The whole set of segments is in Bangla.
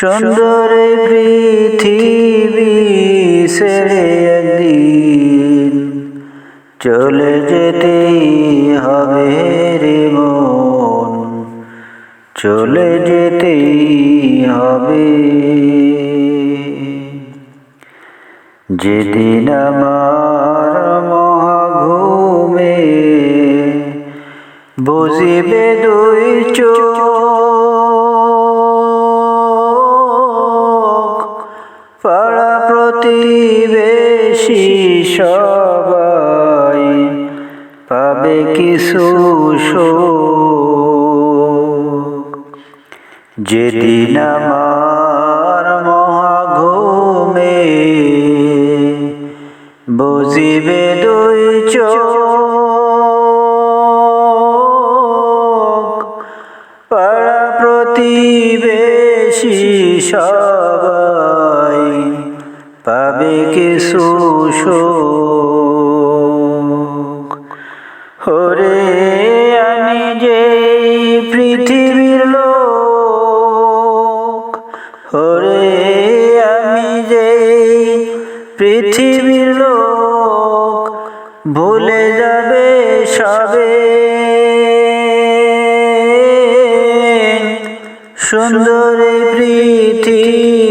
সুন্দর পৃথিবী ছেড়ে একদিন চলে যেতেই হবে রে মন। চলে যেতেই হবে। যেদিন আমার মহাঘুমে বুঝিবে দুই চোখ প্রতিবেশী সবাই পাবে কিছু যেদিন আমার মহাঘুমে বুঝিবে দুই চোখ পাড়া প্রতিবেশী সবাই পাবে কিছু ওরে আমি যে পৃথিবীর লোক, ওরে আমি যে পৃথিবীর লোক, ভুলে যাবে সবে। সুন্দর পৃথিবী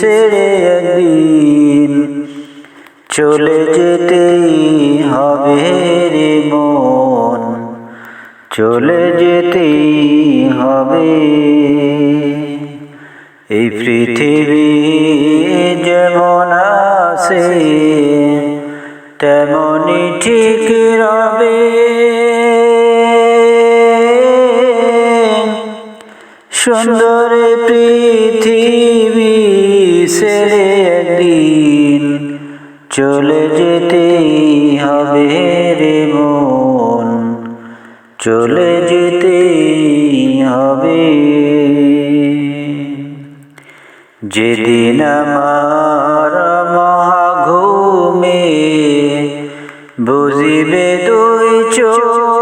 ছেড়ে একদিন চলে যেতেই হবে রে মন। চলে যেতেই হবে। এই পৃথিবী যেমন আছে, তেমনই ঠিক রবে। সুন্দর পৃথিবী ছেড়ে একদিন চলে যেতেই হবে রে মন। চলে যেতেই হবে। যেদিন আমার মহাঘুমে বুঝিবে দুই চোখ,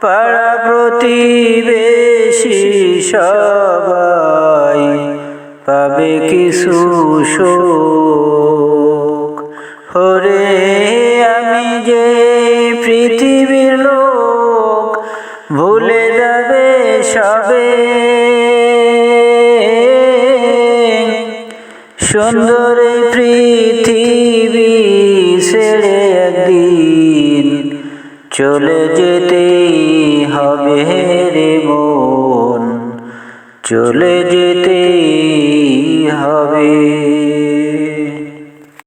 পাড়া প্রতিবেশী সবাই পাবে কিছু শোক হরে আমি যে পৃথিবীর লোক, ভুলে যাবে সবে। সুন্দর পৃথিবী ছেড়ে একদিন চলে যেতেই চলে যেতেই হবে।